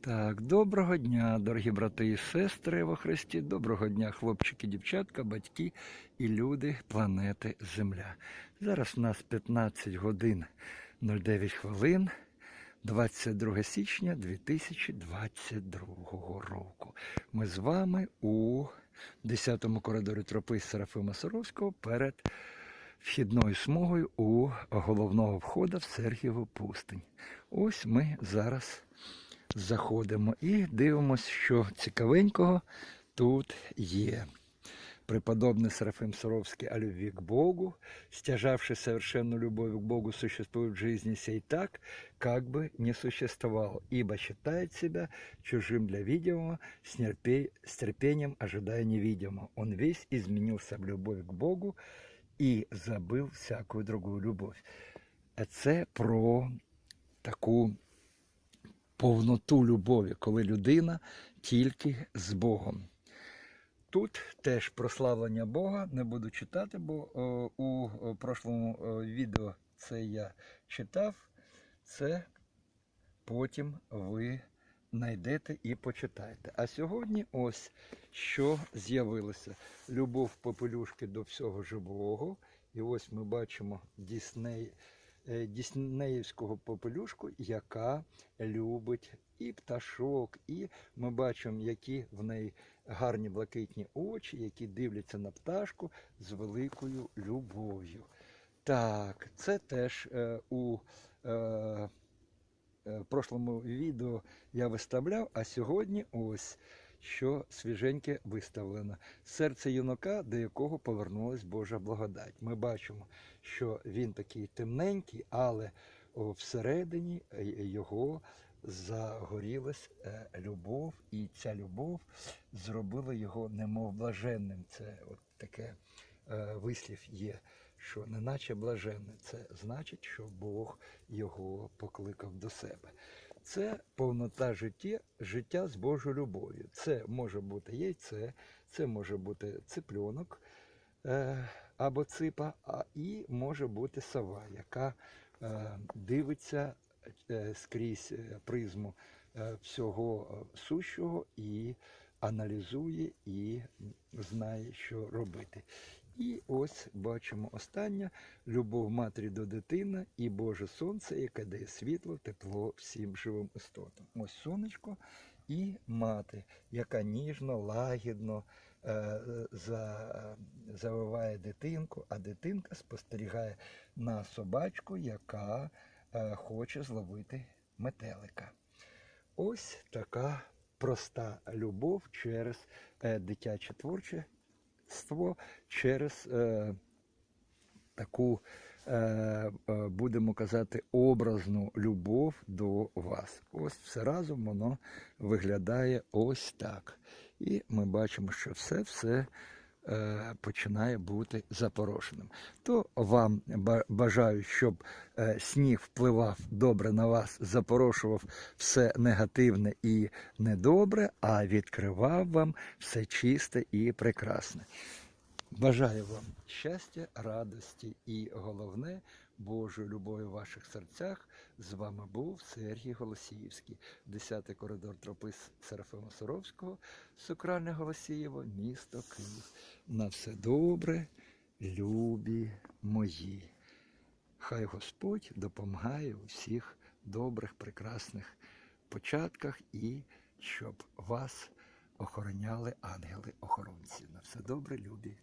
Так, доброго дня, дорогі брати і сестри во Христі. Доброго дня, хлопчики, дівчатка, батьки і люди планети Земля. Зараз у нас 15 годин 09 хвилин, 22 січня 2022 року. Ми з вами у 10-му коридорі тропи Серафима Саровського перед вхідною смугою у головного входу в Сергієву пустинь. Ось ми зараз заходимо і дивимося, що цікавенького тут є. Преподобный Серафим Саровский о любви к Богу, стяжавший совершенную любовь к Богу, существует в жизни сей так, как бы не существовал, ибо считает себя чужим для видимого, с, нерпе- с терпением ожидая невидимого. Он весь изменился в любовь к Богу и забыл всякую другую любовь. Це про таку повноту любові, коли людина тільки з Богом. Тут теж прославлення Бога не буду читати, бо о, у о, прошлому о, відео це я читав. Це потім ви знайдете і почитаєте. А сьогодні ось що з'явилося. Любов попелюшки до всього живого. І ось ми бачимо Дісней, е, Діснеївського попелюшку, яка любить і пташок, і ми бачимо, які в неї гарні блакитні очі, які дивляться на пташку з великою любов'ю. Так, це теж е, у е, е, прошлому відео я виставляв, а сьогодні ось що свіженьке виставлено. Серце юнака, до якого повернулась Божа благодать. Ми бачимо, що він такий темненький, але всередині е, його загорілась е, любов, і ця любов зробила його немов блаженним. Це от таке е, вислів є, що неначе блаженне. Це значить, що Бог його покликав до себе. Це повнота життя, життя з Божою любов'ю. Це може бути яйце, це може бути цыпленок е, або ципа, а і може бути сова, яка е, дивиться е, скрізь призму всього сущого і аналізує і знає, що робити. І ось бачимо останнє любов матері до дитини і Боже Сонце, яке дає світло, тепло всім живим істотам. Ось сонечко і мати, яка ніжно, лагідно е, за, завиває дитинку, а дитинка спостерігає на собачку, яка е, хоче зловити метелика. Ось така проста любов через е, дитяче творчество, через е, таку, е, е, будемо казати, образну любов до вас. Ось все разом воно виглядає ось так. І ми бачимо, що все-все починає бути запорошеним. То вам бажаю, щоб е, сніг впливав добре на вас, запорошував все негативне і недобре, а відкривав вам все чисте і прекрасне. Бажаю вам щастя, радості і головне Божої любові в ваших серцях. З вами був Сергій Голосіївський, 10-й коридор тропи Серафима Суровського, Сукральне Голосієво, місто Київ. На все добре, любі мої. Хай Господь допомагає у всіх добрих, прекрасних початках і щоб вас охороняли ангели-охоронці. На все добре, любі